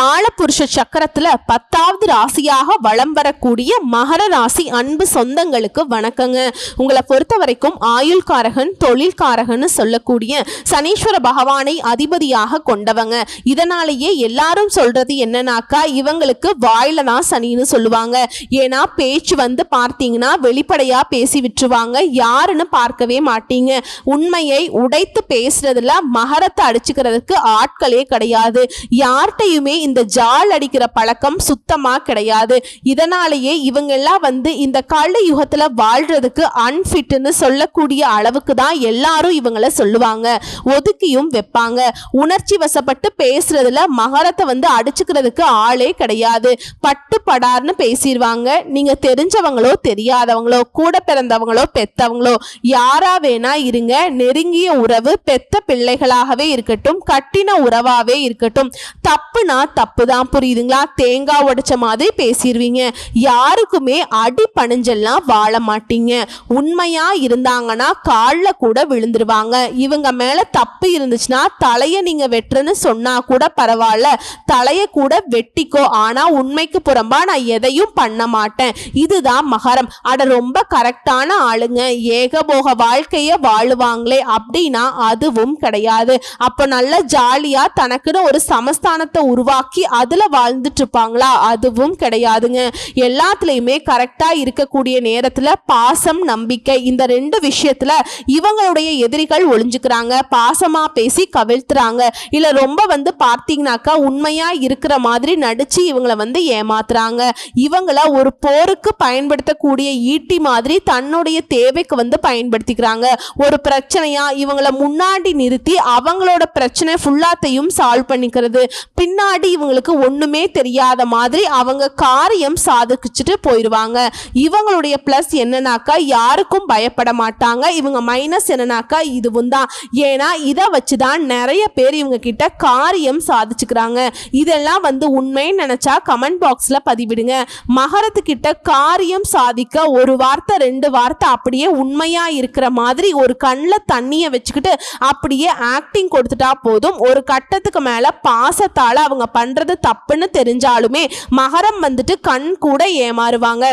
காலபுருஷ சக்கரத்துல பத்தாவது ராசியாக வலம் வரக்கூடிய மகர ராசி அன்பு சொந்தங்களுக்கு வணக்கங்க. உங்களை பொறுத்த வரைக்கும் ஆயுள்காரகன் தொழில்காரகன்னு சொல்லக்கூடிய சனீஸ்வர பகவானை அதிபதியாக கொண்டவங்க. இதனாலேயே எல்லாரும் சொல்றது என்னன்னாக்கா இவங்களுக்கு வாயில தான் சனின்னு சொல்லுவாங்க. ஏன்னா பேச்சு வந்து பார்த்தீங்கன்னா வெளிப்படையா பேசி விட்டுருவாங்க. யாருன்னு பார்க்கவே மாட்டீங்க. உண்மையை உடைத்து பேசுறதுல மகரத்தை அடிச்சுக்கிறதுக்கு ஆட்களே கிடையாது. யார்கிட்டையுமே இந்த ஜால் அடிக்கிற பழக்கம் சுத்தமா கிடையாது. இதனாலேயே இவங்க எல்லாம் வந்து இந்த கள்ள யுகத்துல வாழ்றதுக்கு அன்ஃபிட்னு சொல்லக்கூடிய அளவுக்கு தான் எல்லாரும் இவங்கள சொல்லுவாங்க. ஒதுக்கியும் வைப்பாங்க. உணர்ச்சி வசப்பட்டு பேசுறதுல மகரத்தை வந்து அடிச்சுக்கிறதுக்கு ஆளே கிடையாது. பட்டு படார்னு பேசிடுவாங்க நீங்க தெரிஞ்சவங்களோ தெரியாதவங்களோ கூட பிறந்தவங்களோ பெத்தவங்களோ யாரா வேணா இருங்க. நெருங்கிய உறவு பெத்த பிள்ளைகளாகவே இருக்கட்டும் கட்டின உறவாவே இருக்கட்டும். தப்புனா தப்பு தான் புரியுதுங்களா? தேங்காய் உடைச்ச மாதிரி பேசிடுவீங்க யாருக்குமே அடி பணிஞ்செல்லாம் வாழ மாட்டீங்க. உண்மையா இருந்தாங்கன்னா காலில் கூட விழுந்துருவாங்க. இவங்க மேல தப்பு இருந்துச்சுன்னா தலையை நீங்க வெட்டுறன்னு சொன்னா கூட பரவாயில்ல. தலையை கூட வெட்டிக்கோ. ஆனா உண்மைக்கு புறம்பா நான் எதையும் பண்ண மாட்டேன். இதுதான் மகரம். அட ரொம்ப கரெக்டான ஆளுங்க. ஏகபோக வாழ்க்கைய வாழுவாங்களே அப்படின்னா அதுவும் கிடையாது. அப்போ நல்ல ஜாலியா தனக்குன்னு ஒரு சமஸ்தானத்தை உருவாக்கி அதுல வாழ்ந்துட்டு இருப்பாங்களா அதுவும் கிடையாதுங்க. எல்லாத்துலயுமே கரெக்டா இருக்கக்கூடிய நேரத்துல பாசம் நம்பிக்கை இந்த ரெண்டு விஷயத்துல இவங்களுடைய எதிரிகள் ஒளிஞ்சுக்கிறாங்க. பாசமா பேசி கவிழ்த்துறாங்க. இல்ல ரொம்ப வந்து பார்த்தீங்கன்னாக்கா உண்மையா இருக்கிற மாதிரி நடிச்சு இவங்கள வந்து ஏமாத்துறாங்க. இவங்கள ஒரு போருக்கு பயன்படுத்தக்கூடிய ஈட்டி மாதிரி தன்னுடைய தேவைக்கு வந்து பயன்படுத்திக்கிறாங்க. ஒரு பிரச்சனையா இவங்களை முன்னாடி நிறுத்தி அவங்களோட பிரச்சனை ஃபுல்லாத்தையும் சால்வ் பண்ணிக்கிறது. பின்னாடி இவங்களுக்கு ஒன்றுமே தெரியாத மாதிரி அவங்க காரியம் சாதிச்சுட்டு போயிடுவாங்க இவங்களுடைய ப்ளஸ் என்னன்னாக்கா யாருக்கும் பயப்பட மாட்டாங்க. இவங்க மைனஸ் என்னன்னாக்கா இதுவும் தான். ஏன்னா இதை வச்சு தான் நிறைய பேர் இவங்க கிட்ட காரியம் சாதிச்சுக்கிறாங்க. இதெல்லாம் வந்து உண்மைன்னு நினச்சா கமெண்ட் பாக்ஸில் பதிவிடுங்க. மகரத்துக்கிட்ட காரியம் சாதிக்க ஒரு வார்த்தை ரெண்டு வார்த்தை அப்படியே உண்மையாக இருக்கிற மாதிரி ஒரு கண்ணில் தண்ணியை வச்சுக்கிட்டு அப்படியே ஆக்டிங் கொடுத்துட்டா போதும். ஒரு கட்டத்துக்கு மேலே பாசத்தால் அவங்க பண்றது தப்புன்னு தெரிஞ்சாலுமே மகரம் வந்துட்டு கண் கூட ஏமாறுவாங்க.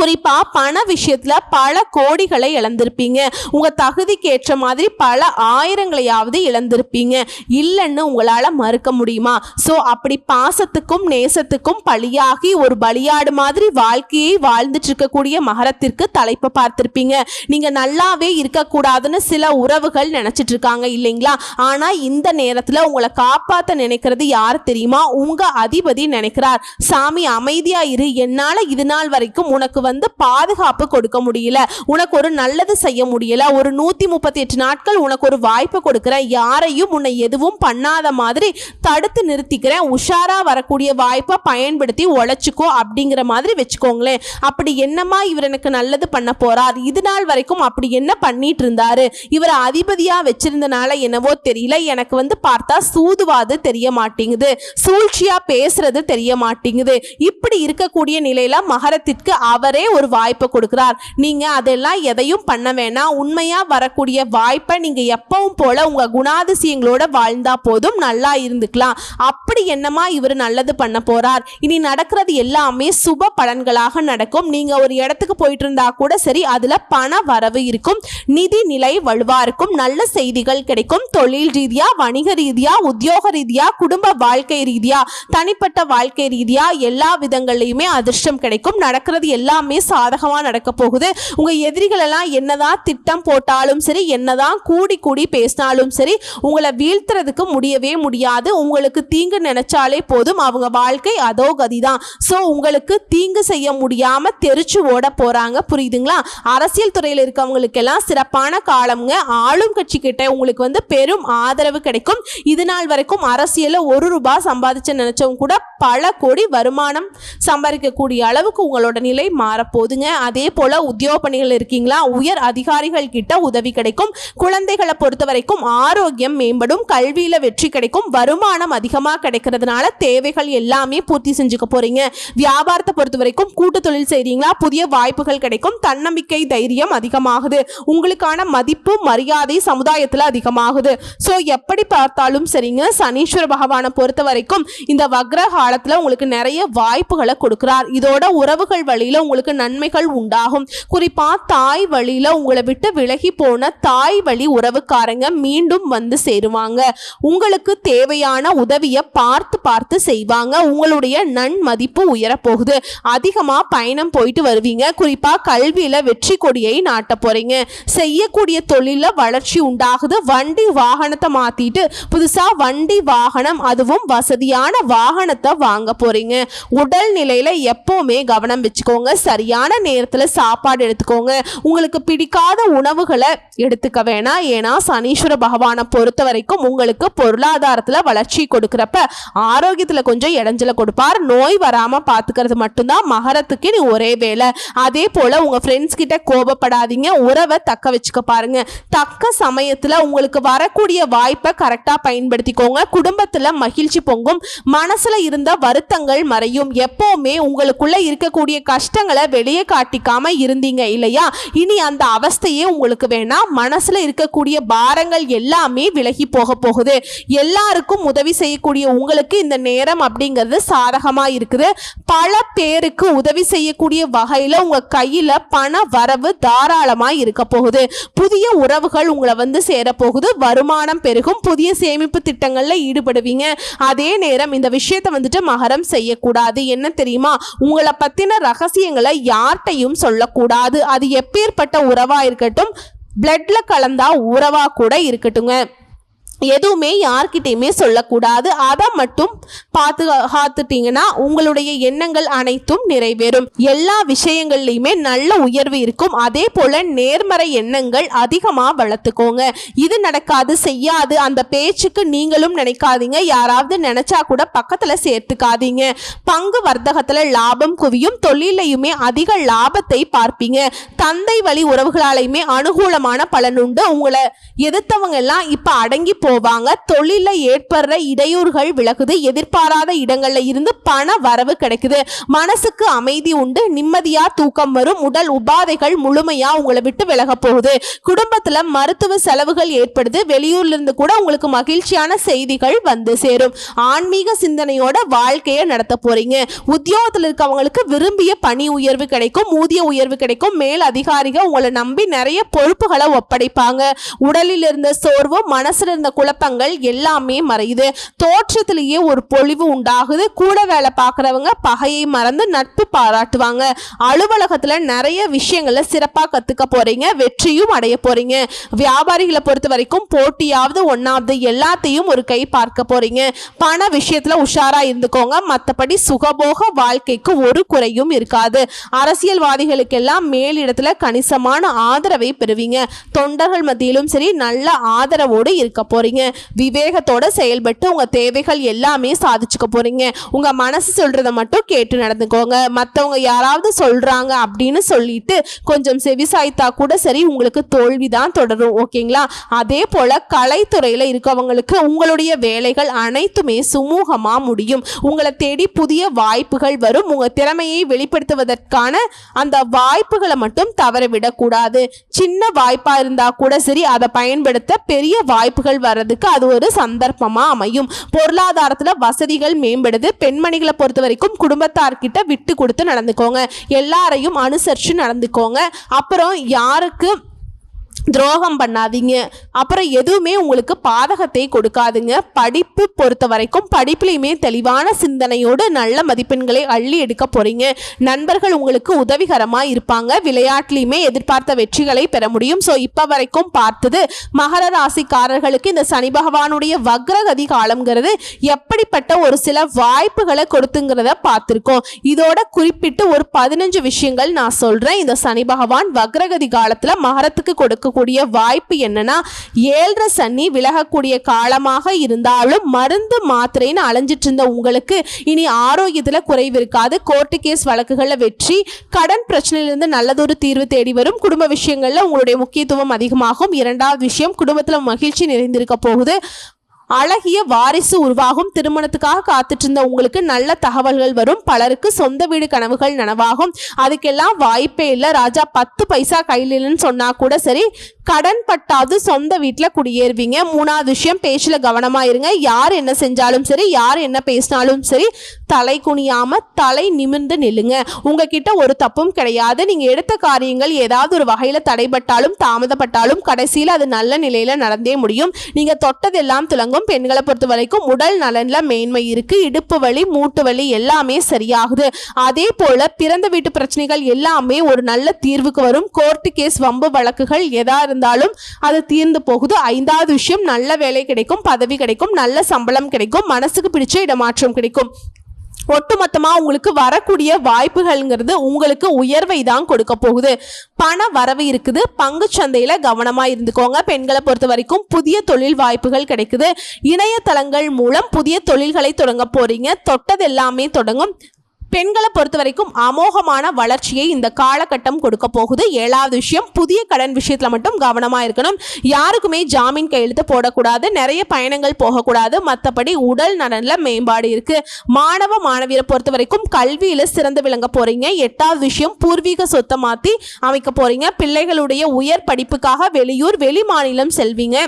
குறிப்பா பண விஷயத்துல பல கோடிகளை இழந்திருப்பீங்க. உங்க தகுதிக்கு ஏற்ற மாதிரி பல ஆயிரங்களையாவது இழந்திருப்பீங்க. இல்லைன்னு உங்களால மறுக்க முடியுமா? ஸோ அப்படி பாசத்துக்கும் நேசத்துக்கும் பலியாகி ஒரு பலியாடு மாதிரி வாழ்க்கையை வாழ்ந்துட்டு இருக்கக்கூடிய மகரத்திற்கு தலைப்பை பார்த்திருப்பீங்க. நீங்க நல்லாவே இருக்கக்கூடாதுன்னு சில உறவுகள் நினைச்சிட்டு இருக்காங்க இல்லைங்களா? ஆனா இந்த நேரத்துல உங்களை காப்பாத்த நினைக்கிறது யார் தெரியுமா? உங்க அதிபதி நினைக்கிறார். சாமி அமைதியா இரு. என்னால இது நாள் வரைக்கும் உனக்கு வந்து பாதுகாப்பு கொடுக்க முடியல. உனக்கு ஒரு நல்லது செய்ய முடியல. ஒரு நூத்தி முப்பத்தி எட்டு நாட்கள் உனக்கு ஒரு வாய்ப்பு கொடுக்குறேன். யாரையும் உன்னை எதுவும் பண்ணாத மாதிரி தடுத்து நிறுத்திக்கிறேன். உஷாரா வரக்கூடிய வாய்ப்பை பயன்படுத்தி உழைச்சிக்கோ அப்படிங்கிற மாதிரி வச்சுக்கோங்களேன். அப்படி என்னமா இவர் எனக்கு நல்லது பண்ண போறார்? இது நாள் வரைக்கும் அப்படி என்ன பண்ணிட்டு இருந்தாரு இவர் அதிபதியா வச்சிருந்தனால என்னவோ தெரியல. எனக்கு வந்து பார்த்தா சூதுவாது தெரிய மாட்டேங்குது. சூழ்ச்சியா பேசுறது தெரிய மாட்டேங்குது. இப்படி இருக்கக்கூடிய நிலையில மகரத்திற்கு அவர் ஒரு வாய்ப்பை கொடுக்குறார். நீங்கள் அதெல்லாம் எதையும் பண்ண வேணாம். உண்மையாக வரக்கூடிய வாய்ப்பை நீங்கள் எப்பவும் போல உங்கள் குணாதிசயங்களோட வாழ்ந்தா போதும் நல்லா இருந்துக்கலாம். அப்படி என்னமா இவர் நல்லது பண்ண போறார்? இனி நடக்கிறது எல்லாமே சுப பலன்களாக நடக்கும். நீங்கள் ஒரு இடத்துக்கு போயிட்டு இருந்தா கூட சரி அதில் பண வரவு இருக்கும் நிதி நிலை வலுவாக இருக்கும் நல்ல செய்திகள் கிடைக்கும். தொழில் ரீதியாக வணிக ரீதியாக உத்தியோக ரீதியாக குடும்ப வாழ்க்கை ரீதியாக தனிப்பட்ட வாழ்க்கை ரீதியாக எல்லா விதங்கள்லையுமே அதிர்ஷ்டம் கிடைக்கும். நடக்கிறது எல்லாமே சாதகமா நடக்க போகுது. உங்கள் எதிரிகள் எல்லாம் என்னதான் திட்டம் போட்டாலும் சரி என்னதான் கூடி கூடி பேசினாலும் சரி உங்களை வீழ்த்துறதுக்கு முடியவே முடியாது. உங்களுக்கு தீங்கு நினைச்சாலே போதும். அவங்க வாழ்க்கை அதோ கதிதான். ஸோ உங்களுக்கு தீங்கு செய்ய முடியாம தெரிச்சு ஓட போறாங்க. புரியுதுங்களா? அரசியல் துறையில் இருக்கவங்களுக்கெல்லாம் சிறப்பான காலம்ங்க. ஆளும் கட்சி கிட்ட உங்களுக்கு வந்து பெரும் ஆதரவு கிடைக்கும். இது நாள் வரைக்கும் அரசியல ஒரு ரூபாய் சம்பாதிச்சு நினைச்சவங்க கூட பல கோடி வருமானம் சம்பாதிக்கக்கூடிய அளவுக்கு உங்களோட நிலை மாற மாறப்போகுதுங்க அதே போல உத்தியோக பணிகள் இருக்கீங்களா? உயர் அதிகாரிகள் கிட்ட உதவி கிடைக்கும். குழந்தைகளை பொறுத்த வரைக்கும் ஆரோக்கியம் மேம்படும். கல்வியில வெற்றி கிடைக்கும். வருமானம் அதிகமாக கிடைக்கிறதுனால தேவைகள் எல்லாமே பூர்த்தி செஞ்சுக்க போறீங்க. வியாபாரத்தை பொறுத்த வரைக்கும் கூட்டு தொழில் செய்றீங்களா? புதிய வாய்ப்புகள் கிடைக்கும். தன்னம்பிக்கை தைரியம் அதிகமாகுது. உங்களுக்கான மதிப்பு மரியாதை சமுதாயத்தில் அதிகமாகுது. ஸோ எப்படி பார்த்தாலும் சரிங்க. சனீஸ்வர பகவானை பொறுத்த வரைக்கும் இந்த வக்ர காலத்துல உங்களுக்கு நிறைய வாய்ப்புகளை கொடுக்கிறார். இதோட உறவுகள் வழியில உங்களுக்கு நன்மைகள் உண்டாகும். குறிப்பா தாய் வழியில உங்களை விட்டு விலகி போன தாய் வழி உறவுக்காரங்க மீண்டும் வந்து சேருவாங்க. உங்களுக்கு தேவையான உதவியை பார்த்து பார்த்து செய்வாங்க. உங்களுடைய நன்மதிப்பு உயரப்போகுது. அதிகமா பயணம் போயிட்டு வருவீங்க. குறிப்பா கல்வியில வெற்றி கொடியை நாட்ட போறீங்க. செய்யக்கூடிய தொழில வளர்ச்சி உண்டாகுது. வண்டி வாகனத்தை மாத்திட்டு புதுசா வண்டி வாகனம் அதுவும் வசதியான வாகனத்தை வாங்க போறீங்க. உடல் நிலையில எப்பவுமே கவனம் வச்சுக்கோங்க. சரியான நேரத்தில் சாப்பாடு எடுத்துக்கோங்க. உங்களுக்கு பிடிக்காத உணவுகளை எடுத்துக்க வேணாம். ஏன்னா சனீஸ்வர பகவானை பொறுத்த வரைக்கும் உங்களுக்கு பொருளாதாரத்தில் வளர்ச்சி கொடுக்குறப்ப ஆரோக்கியத்தில் கொஞ்சம் இடைஞ்சல கொடுப்பார். நோய் வராமல் பார்த்துக்கிறது மட்டும்தான் மகரத்துக்கு நீ ஒரே வேலை. அதே போல் உங்கள் ஃப்ரெண்ட்ஸ் கிட்ட கோபப்படாதீங்க. உறவை தக்க வச்சுக்க பாருங்க. தக்க சமயத்தில் உங்களுக்கு வரக்கூடிய வாய்ப்பை கரெக்டாக பயன்படுத்திக்கோங்க. குடும்பத்தில் மகிழ்ச்சி பொங்கும். மனசில் இருந்த வருத்தங்கள் மறையும். எப்போவுமே உங்களுக்குள்ள இருக்கக்கூடிய கஷ்டங்கள் வெளியே காட்டிக்காம இருந்தீங்க இல்லையா? இனி அந்த அவஸ்தையே உங்களுக்கு வேணா மனசுல இருக்கக்கூடிய பாரங்கள் எல்லாமே விலகி போக போகுது. எல்லாருக்கும் உதவி செய்யக்கூடிய உங்களுக்கு இந்த நேரம் அப்படிங்கிறது சாதகமா இருக்குது. பல பேருக்கு உதவி செய்யக்கூடிய வகையில உங்க கையில பண வரவு தாராளமா இருக்க போகுது. புதிய உறவுகள் உங்களை வந்து சேர போகுது. வருமானம் பெருகும். புதிய சேமிப்பு திட்டங்கள்ல ஈடுபடுவீங்க. அதே நேரம் இந்த விஷயத்தை வந்துட்டு மகரம் செய்யக்கூடாது. என்ன தெரியுமா? உங்களை பத்தின ரகசியங்களை யார்கிட்டையும் சொல்லக்கூடாது. அது எப்பேற்பட்ட உறவா இருக்கட்டும் பிளட்ல கலந்தா உறவா கூட இருக்கட்டுங்க. எதுவுமே யார்கிட்டையுமே சொல்லக்கூடாது. அதை மட்டும் பார்த்து காத்துட்டீங்கன்னா உங்களுடைய எண்ணங்கள் அனைத்தும் நிறைவேறும். எல்லா விஷயங்கள்லையுமே நல்ல உயர்வு இருக்கும். அதே போல நேர்மறை எண்ணங்கள் அதிகமா வளர்த்துக்கோங்க. இது நடக்காது செய்யாது. அந்த பேச்சுக்கு நீங்களும் நினைக்காதீங்க. யாராவது நினைச்சா கூட பக்கத்துல சேர்த்துக்காதீங்க. பங்கு வர்த்தகத்துல லாபம் குவியும். தொழிலையுமே அதிக லாபத்தை பார்ப்பீங்க. தந்தை வழி உறவுகளாலையுமே அனுகூலமான பலனுண்டு உங்களை எதிர்த்தவங்க எல்லாம் இப்ப அடங்கி போவாங்க. தொழில ஏற்படுற இடையூறுகள் விலகுது. எதிர்பாராத இடங்கள்ல இருந்து பண வரவு கிடைக்குது. மனசுக்கு அமைதி உண்டு. நிம்மதியா தூக்கம் வரும். உடல் உபாதைகள் முழுமையா உங்களை விட்டு விலக போகுது. குடும்பத்துல மருத்துவ செலவுகள் ஏற்படுது. வெளியூர்ல இருந்து கூட உங்களுக்கு மகிழ்ச்சியான செய்திகள் வந்து சேரும். ஆன்மீக சிந்தனையோட வாழ்க்கையை நடத்த போறீங்க. உத்தியோகத்தில் இருக்கவங்களுக்கு விரும்பிய பணி உயர்வு கிடைக்கும். ஊதிய உயர்வு கிடைக்கும். மேல் அதிகாரிகள் உங்களை நம்பி நிறைய பொறுப்புகளை ஒப்படைப்பாங்க. உடலில் இருந்த சோர்வு மனசுல இருந்த குழப்பங்கள் எல்லாமே மறையுது. தோற்றத்திலேயே ஒரு பொழிவு உண்டாகுது. கூட வேலை பார்க்குறவங்க பகையை மறந்து நட்பு பாராட்டுவாங்க. அலுவலகத்துல நிறைய விஷயங்களை சிறப்பாக கற்றுக்க போறீங்க. வெற்றியும் அடைய போறீங்க. வியாபாரிகளை பொறுத்த வரைக்கும் போட்டியாவது ஒன்னாவது எல்லாத்தையும் ஒரு கை பார்க்க போறீங்க. பண விஷயத்துல உஷாரா இருந்துக்கோங்க. மற்றபடி சுகபோக வாழ்க்கைக்கு ஒரு குறையும் இருக்காது. அரசியல்வாதிகளுக்கெல்லாம் மேலிடத்துல கணிசமான ஆதரவை பெறுவீங்க. தொண்டர்கள் மத்தியிலும் சரி நல்ல ஆதரவோடு இருக்க போறீங்க. விவேகத்தோட செயல்பட்டு உங்க தேவைகள் எல்லாமே சாதிச்சுக்க போறீங்க. உங்க மனசு சொல்றத மட்டும் கேட்டு நடந்துக்கோங்க. மற்றவங்க யாராவது சொல்றாங்க அப்படின்னு சொல்லிட்டு கொஞ்சம் செவிசாய்த்தா கூட சரி உங்களுக்கு தோல்விதான் தொடரும். ஓகேங்களா? அதே போல கலைத்துறையில இருக்கவங்களுக்கு உங்களுடைய வேலைகள் அனைத்துமே சுமூகமா முடியும். உங்களை தேடி புதிய வாய்ப்புகள் வரும். உங்க திறமையை வெளிப்படுத்துவதற்கான அந்த வாய்ப்புகளை மட்டும் தவற விடக்கூடாது. சின்ன வாய்ப்பா இருந்தா கூட சரி அதை பயன்படுத்த பெரிய வாய்ப்புகள் வர்றதுக்கு அது ஒரு சந்தர்ப்பமாக அமையும். பொருளாதாரத்தில் வசதிகள் மேம்படுது. பெண்மணிகளை பொறுத்த வரைக்கும் குடும்பத்தார்கிட்ட விட்டு கொடுத்து நடந்துக்கோங்க. எல்லாரையும் அனுசரித்து நடந்துக்கோங்க. அப்புறம் யாருக்கு துரோகம் பண்ணாதீங்க. அப்புறம் எதுவுமே உங்களுக்கு பாதகத்தை கொடுக்காதுங்க. படிப்பு பொறுத்த வரைக்கும் படிப்புலையுமே தெளிவான சிந்தனையோடு நல்ல மதிப்பெண்களை அள்ளி எடுக்க போகிறீங்க நண்பர்கள் உங்களுக்கு உதவிகரமாக இருப்பாங்க. விளையாட்டுலையுமே எதிர்பார்த்த வெற்றிகளை பெற முடியும். ஸோ இப்போ வரைக்கும் பார்த்தது மகர ராசிக்காரர்களுக்கு இந்த சனி பகவானுடைய வக்ரகதி காலம்ங்கிறது எப்படிப்பட்ட ஒரு சில வாய்ப்புகளை கொடுத்துங்கிறத பார்த்துருக்கோம். இதோட குறிப்பிட்டு ஒரு பதினஞ்சு விஷயங்கள் நான் சொல்கிறேன் இந்த சனி பகவான் வக்ரகதி காலத்தில் மகரத்துக்கு கொடுக்க இருக்கக்கூடிய வாய்ப்பு என்னன்னா ஏழரை சனி விலகக்கூடிய காலமாக இருந்தாலும் மருந்து மாத்திரைன்னு அலைஞ்சிட்டு இருந்த உங்களுக்கு இனி ஆரோக்கியத்தில் குறைவு இருக்காது. கோர்ட்டு கேஸ் வழக்குகளில் வெற்றி கடன் பிரச்சனையிலிருந்து நல்லதொரு தீர்வு தேடி வரும். குடும்ப விஷயங்களில் உங்களுடைய முக்கியத்துவம் அதிகமாகும். இரண்டாவது விஷயம் குடும்பத்தில் மகிழ்ச்சி நிறைந்திருக்க போகுது. அழகிய வாரிசு உருவாகும். திருமணத்துக்காக காத்துட்டு இருந்த உங்களுக்கு நல்ல தகவல்கள் வரும். பலருக்கு சொந்த வீடு கனவுகள் நனவாகும். அதுக்கெல்லாம் வாய்ப்பே இல்லை. ராஜா பத்து பைசா கையில் இல்லைன்னு சொன்னா கூட சரி கடன் பட்டாவது சொந்த வீட்டில் குடியேறுவீங்க. மூணாவது விஷயம் பேச்சில் கவனமாக இருங்க. யார் என்ன செஞ்சாலும் சரி யார் என்ன பேசினாலும் சரி தலை குனியாம தலை நிமிர்ந்து நில்லுங்க. உங்ககிட்ட ஒரு தப்பும் கிடையாது. நீங்கள் எடுத்த காரியங்கள் ஏதாவது ஒரு வகையில் தடைபட்டாலும் தாமதப்பட்டாலும் கடைசியில் அது நல்ல நிலையில் நடந்தே முடியும். நீங்கள் தொட்டதெல்லாம் துலங்கும். பெண்களை பொறுத்த வரைக்கும் உடல் நலனில் மேன்மை இருக்குது இடுப்பு வலி மூட்டு வலி எல்லாமே சரியாகுது. அதே போல் பிறந்த வீட்டு பிரச்சனைகள் எல்லாமே ஒரு நல்ல தீர்வுக்கு வரும். கோர்ட்டு கேஸ் வம்பு வழக்குகள் எதா இருந்தாலும் அது தீர்ந்து போகுது. ஐந்தாவது விஷயம் நல்ல வேலை கிடைக்கும் பதவி கிடைக்கும் நல்ல சம்பளம் கிடைக்கும் மனசுக்கு பிடிச்ச இடமாற்றம் கிடைக்கும். ஒட்டுமொத்தமாக உங்களுக்கு வரக்கூடிய வாய்ப்புகள்ங்கிறது உங்களுக்கு உயர்வை தான் கொடுக்க போகுது. பண வரவு இருக்குது. பங்கு சந்தையில் கவனமா இருந்துக்கோங்க. பெண்களை பொறுத்த வரைக்கும் புதிய தொழில் வாய்ப்புகள் கிடைக்குது. இணையதளங்கள் மூலம் புதிய தொழில்களை தொடங்க போறீங்க. தொட்டது எல்லாமே தொடங்கும். பெண்களை பொறுத்த வரைக்கும் அமோகமான வளர்ச்சியை இந்த காலகட்டம் கொடுக்க போகுது. ஏழாவது விஷயம் புதிய கடன் விஷயத்தில் மட்டும் கவனமாக இருக்கணும். யாருக்குமே ஜாமீன் கையெழுத்து போடக்கூடாது. நிறைய பயணங்கள் போகக்கூடாது. மற்றபடி உடல் நலனில் மேம்பாடு இருக்கு. மாணவ மாணவியரை பொறுத்த வரைக்கும் கல்வியில் சிறந்து விளங்க போறீங்க. எட்டாவது விஷயம் பூர்வீக சொத்தை மாற்றி அமைக்க போறீங்க. பிள்ளைகளுடைய உயர் படிப்புக்காக வெளியூர் வெளி மாநிலம் செல்வீங்க.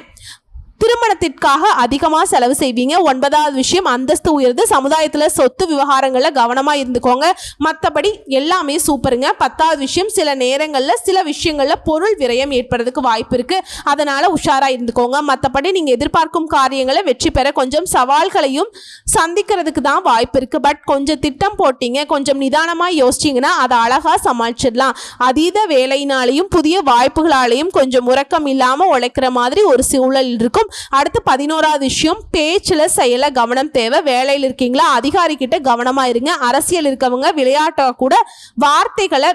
திருமணத்திற்காக அதிகமாக செலவு செய்வீங்க. ஒன்பதாவது விஷயம் அந்தஸ்து உயர்ந்து சமுதாயத்தில் சொத்து விவகாரங்களில் கவனமாக இருந்துக்கோங்க. மற்றபடி எல்லாமே சூப்பருங்க. பத்தாவது விஷயம் சில நேரங்களில் சில விஷயங்களில் பொருள் விரயம் ஏற்படுறதுக்கு வாய்ப்பு இருக்குது அதனால் உஷாராக இருந்துக்கோங்க. மற்றபடி நீங்கள் எதிர்பார்க்கும் காரியங்களை வெற்றி பெற கொஞ்சம் சவால்களையும் சந்திக்கிறதுக்கு தான் வாய்ப்பு இருக்குது பட் கொஞ்சம் திட்டம் போட்டீங்க கொஞ்சம் நிதானமாக யோசிச்சிங்கன்னா அதை அழகாக சமாளிச்சிடலாம். அதீத வேலையினாலையும் புதிய வாய்ப்புகளாலையும் கொஞ்சம் உறக்கம் இல்லாமல் உழைக்கிற மாதிரி ஒரு சூழல் இருக்கும். அடுத்து பதினோராவது விஷயம் பேச்சில் செயல கவனம் தேவை. வேலையில் இருக்கீங்களா? அதிகாரி கிட்ட கவனமாக இருங்க. அரசியல் இருக்கவங்க விளையாட்டை கூட வார்த்தைகளை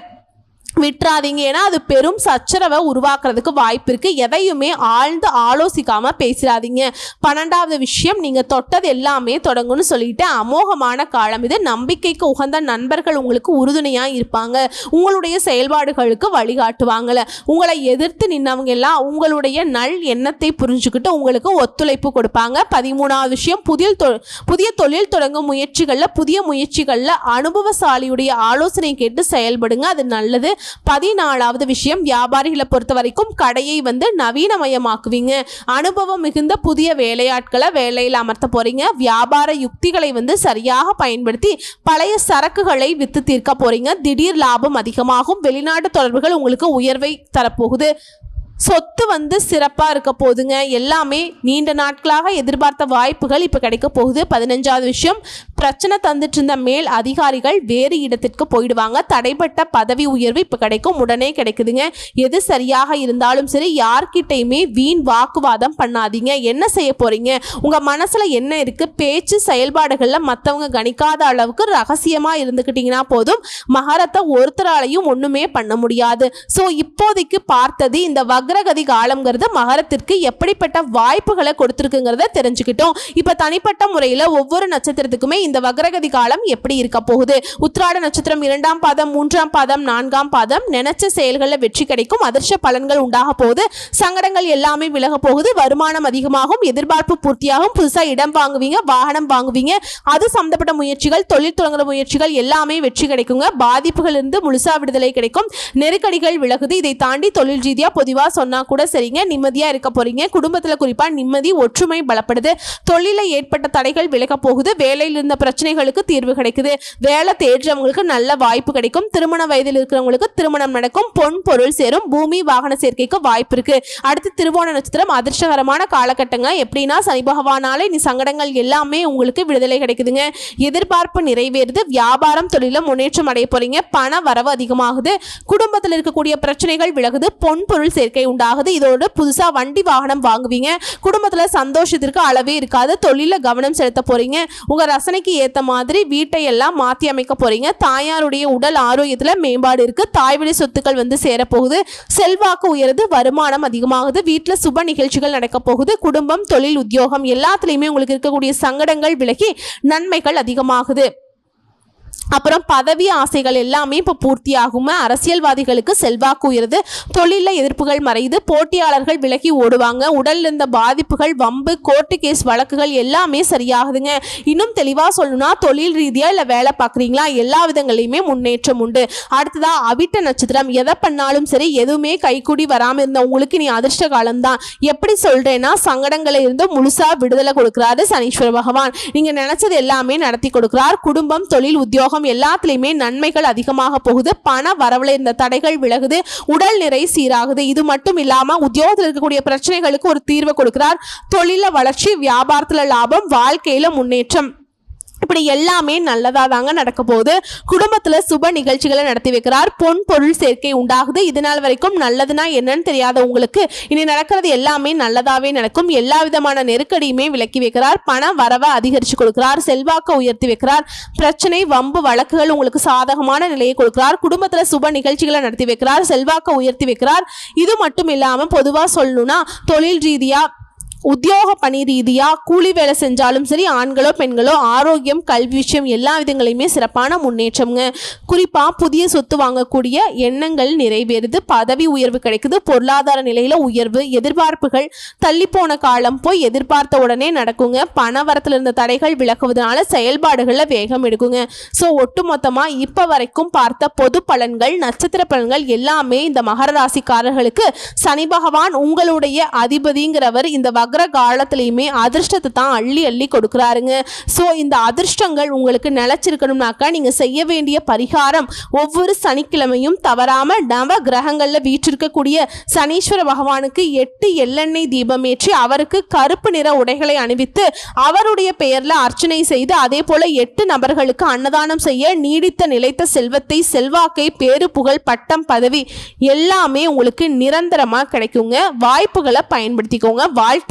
விட்டுறாதீங்க. ஏன்னா அது பெரும் சச்சரவை உருவாக்குறதுக்கு வாய்ப்பு இருக்குது எதையுமே ஆழ்ந்து ஆலோசிக்காமல் பேசிடாதீங்க. பன்னெண்டாவது விஷயம் நீங்கள் தொட்டது எல்லாமே தொடங்கும்னு சொல்லிட்டு அமோகமான காலம். இது நம்பிக்கைக்கு உகந்த நண்பர்கள் உங்களுக்கு உறுதுணையாக இருப்பாங்க. உங்களுடைய செயல்பாடுகளுக்கு வழிகாட்டுவாங்கல்ல உங்களை எதிர்த்து நின்னவங்க எல்லாம் உங்களுடைய நல் எண்ணத்தை புரிஞ்சுக்கிட்டு உங்களுக்கு ஒத்துழைப்பு கொடுப்பாங்க. பதிமூணாவது விஷயம் புதிய தொ புதிய தொழில் தொடங்கும் முயற்சிகளில் புதிய முயற்சிகளில் அனுபவசாலியுடைய ஆலோசனை கேட்டு செயல்படுங்க. அது நல்லது. பதினாலாவது விஷயம் வியாபாரிகளை பொறுத்த வரைக்கும் கடையை வந்து நவீனமயமாக்குவீங்க. அனுபவம் மிகுந்த புதிய வேலையாட்களை வேலையில் அமர்த்த போறீங்க. வியாபார யுக்திகளை வந்து சரியாக பயன்படுத்தி பழைய சரக்குகளை வித்து தீர்க்க போறீங்க. திடீர் லாபம் அதிகமாகும். வெளிநாட்டு தொடர்புகள் உங்களுக்கு உயர்வை தரப்போகுது. சொத்து வந்து சிறப்பாக இருக்க போகுதுங்க. எல்லாமே நீண்ட நாட்களாக எதிர்பார்த்த வாய்ப்புகள் இப்போ கிடைக்க போகுது. பதினஞ்சாவது விஷயம் பிரச்சனை தந்துட்டு இருந்த மேல் அதிகாரிகள் வேறு இடத்திற்கு போயிடுவாங்க. தடைப்பட்ட பதவி உயர்வு இப்போ கிடைக்கும் உடனே கிடைக்குதுங்க. எது சரியாக இருந்தாலும் சரி யார்கிட்டையுமே வீண் வாக்குவாதம் பண்ணாதீங்க. என்ன செய்ய போறீங்க? உங்கள் மனசில் என்ன இருக்கு? பேச்சு செயல்பாடுகளில் மற்றவங்க கணிக்காத அளவுக்கு ரகசியமாக இருந்துக்கிட்டீங்கன்னா போதும். மகரத்தை ஒருத்தராலையும் ஒன்றுமே பண்ண முடியாது. ஸோ இப்போதைக்கு பார்த்தது இந்த வக்ரகதி காலம்ங்கிறது மகரத்திற்கு எப்படிப்பட்ட வாய்ப்புகளை கொடுத்துருக்குங்கிறத தெரிஞ்சுக்கிட்டோம். இப்போ தனிப்பட்ட முறையில் ஒவ்வொரு நட்சத்திரத்துக்குமே இந்த வக்ரகதி காலம் எப்படி இருக்க போகுது? உத்திராட நட்சத்திரம் இரண்டாம் பாதம் மூன்றாம் பாதம் நான்காம் பாதம் நினைச்ச செயல்களில் வெற்றி கிடைக்கும் அதிர்ஷ்ட பலன்கள் உண்டாக போகுது. சங்கடங்கள் எல்லாமே விலக போகுது வருமானம் அதிகமாகும் எதிர்பார்ப்பு பூர்த்தியாகும் புதுசாக இடம் வாங்குவீங்க வாகனம் வாங்குவீங்க. அது சம்பந்தப்பட்ட முயற்சிகள் தொழில் தொடங்குற முயற்சிகள் எல்லாமே வெற்றி கிடைக்குங்க. பாதிப்புகள் இருந்து முழுசா விடுதலை கிடைக்கும். நெருக்கடிகள் விலகுது. இதை தாண்டி தொழில் ரீதியாக பொதுவாக சொன்னா கூட சரிங்க நிம்மதியாக இருக்க போறீங்க. குடும்பத்தில் குறிப்பாக நிம்மதி ஒற்றுமை பலப்படுது. தொழிலில் ஏற்பட்ட தடைகள் விலக போகுது. வேலையில் இருந்த பிரச்சனைகளுக்கு தீர்வு கிடைக்குது. வேலை தேடுறவங்களுக்கு நல்ல வாய்ப்பு கிடைக்கும். திருமண வயதில் இருக்கிறவங்களுக்கு திருமணம் நடக்கும். பொன் பொருள் சேரும். பூமி வாகன சேர்க்கைக்கு வாய்ப்பு இருக்கு. அடுத்து திருவோண நட்சத்திரம் அதிர்ஷ்டகரமான காலகட்டங்க. எப்படின்னா சனி பகவானாலே நீ சங்கடங்கள் எல்லாமே உங்களுக்கு விடுதலை கிடைக்குதுங்க. எதிர்பார்ப்பு நிறைவேறுது. வியாபாரம் தொழில முன்னேற்றம் அடைய போறீங்க. பண வரவு அதிகமாகுது. குடும்பத்தில் இருக்கக்கூடிய பிரச்சனைகள் விலகுது. பொன் பொருள் சேர்க்கை உண்டாகுது. இதோட புதுசா வண்டி வாகனம் வாங்குவீங்க. குடும்பத்துல சந்தோஷத்திற்கு அளவே இருக்காது. தொழில கவனம் செலுத்த போறீங்க. உங்க ரசனைக்கு ஏற்ற ஏத்த மாதிரி வீட்டை எல்லாம் மாத்தி அமைக்க போறீங்க. தாயாருடைய உடல் ஆரோக்கியத்துல மேம்பாடு இருக்கு. தாய்வழி சொத்துக்கள் வந்து சேரப்போகுது. செல்வாக்கு உயருது. வருமானம் அதிகமாகுது. வீட்டுல சுப நிகழ்ச்சிகள் நடக்க போகுது. குடும்பம் தொழில் உத்தியோகம் எல்லாத்துலயுமே உங்களுக்கு இருக்கக்கூடிய சங்கடங்கள் விலகி நன்மைகள் அதிகமாகுது. அப்புறம் பதவி ஆசைகள் எல்லாமே இப்போ பூர்த்தியாகும். அரசியல்வாதிகளுக்கு செல்வாக்கு உயருது. தொழிலில் எதிர்ப்புகள் மறையுது. போட்டியாளர்கள் விலகி ஓடுவாங்க. உடலில் இருந்த பாதிப்புகள் வம்பு கோர்ட்டு கேஸ் வழக்குகள் எல்லாமே சரியாகுதுங்க. இன்னும் தெளிவாக சொல்லணும்னா தொழில் ரீதியாக இல்லை வேலை பார்க்குறீங்களா எல்லா விதங்களையுமே முன்னேற்றம் உண்டு. அடுத்ததா அவிட்ட நட்சத்திரம். எதை பண்ணாலும் சரி எதுவுமே கைக்கூடி வராமல் இருந்த உங்களுக்கு நீ அதிர்ஷ்ட காலம்தான். எப்படி சொல்கிறேன்னா சங்கடங்களை இருந்து முழுசாக விடுதலை கொடுக்குறாரு சனீஸ்வர பகவான். நீங்கள் நினச்சது எல்லாமே நடத்தி கொடுக்குறார். குடும்பம் தொழில் உத்தியோகம் எல்லாத்துலேயுமே நன்மைகள் அதிகமாக போகுது. பண வரவுல இருந்த தடைகள் விலகுது. உடல் நிறை சீராகுது. இது மட்டும் இல்லாமல் உத்தியோகத்தில் இருக்கக்கூடிய பிரச்சனைகளுக்கு ஒரு தீர்வு கொடுக்கிறார். தொழில வளர்ச்சி வியாபாரத்தில் லாபம் வாழ்க்கையில முன்னேற்றம். இப்படி எல்லாமே நல்லதாக தாங்க நடக்க போகுது. குடும்பத்தில் சுப நிகழ்ச்சிகளை நடத்தி வைக்கிறார். பொன் பொருள் சேர்க்கை உண்டாகுது. இது நாள் வரைக்கும் நல்லதுன்னா என்னன்னு தெரியாத உங்களுக்கு இனி நடக்கிறது எல்லாமே நல்லதாகவே நடக்கும். எல்லா விதமான நெருக்கடியுமே விலக்கி வைக்கிறார். பண வரவை அதிகரித்து கொடுக்கிறார். செல்வாக்கை உயர்த்தி வைக்கிறார். பிரச்சனை வம்பு வழக்குகள் உங்களுக்கு சாதகமான நிலையை கொடுக்கிறார். குடும்பத்தில் சுப நிகழ்ச்சிகளை நடத்தி வைக்கிறார். செல்வாக்கை உயர்த்தி வைக்கிறார். இது மட்டும் இல்லாமல் பொதுவாக சொல்லணும்னா தொழில் ரீதியாக உத்தியோக பணி ரீதியாக கூலி வேலை செஞ்சாலும் சரி ஆண்களோ பெண்களோ ஆரோக்கியம் கல்வி விஷயம் எல்லா விதங்களையுமே சிறப்பான முன்னேற்றம்ங்க. குறிப்பாக புதிய சொத்து வாங்கக்கூடிய எண்ணங்கள் நிறைவேறுது பதவி உயர்வு கிடைக்குது பொருளாதார நிலையில் உயர்வு எதிர்பார்ப்புகள் தள்ளிப்போன காலம் போய் எதிர்பார்த்த உடனே நடக்குங்க. பணவரத்தில் இருந்த தடைகள் விலக்குவதனால செயல்பாடுகளில் வேகம் எடுக்குங்க. ஸோ ஒட்டுமொத்தமாக இப்போ வரைக்கும் பார்த்த பொது பலன்கள் நட்சத்திர பலன்கள் எல்லாமே இந்த மகர ராசிக்காரர்களுக்கு சனி பகவான் உங்களுடைய அதிபதிங்கிறவர் இந்த வக்ர காலத்திலையுமே அதிர்ஷ்டத்தை தான் அள்ளி அள்ளி கொடுக்குறாருங்க. ஸோ இந்த அதிர்ஷ்டங்கள் உங்களுக்கு நிலச்சிருக்கணும்னாக்கா நீங்கள் செய்ய வேண்டிய பரிகாரம் ஒவ்வொரு சனிக்கிழமையும் தவறாமல் நவ கிரகங்களில் வீற்றிருக்கக்கூடிய சனீஸ்வர பகவானுக்கு எட்டு எள்ளெண்ணெய் தீபம் ஏற்றி அவருக்கு கருப்பு நிற உடைகளை அணிவித்து அவருடைய பெயரில் அர்ச்சனை செய்து அதே போல எட்டு நபர்களுக்கு அன்னதானம் செய்ய நீடித்த நிலைத்த செல்வத்தை செல்வாக்கை பேரு புகழ் பட்டம் பதவி எல்லாமே உங்களுக்கு நிரந்தரமாக கிடைக்குங்க. வாய்ப்புகளை பயன்படுத்திக்கோங்க.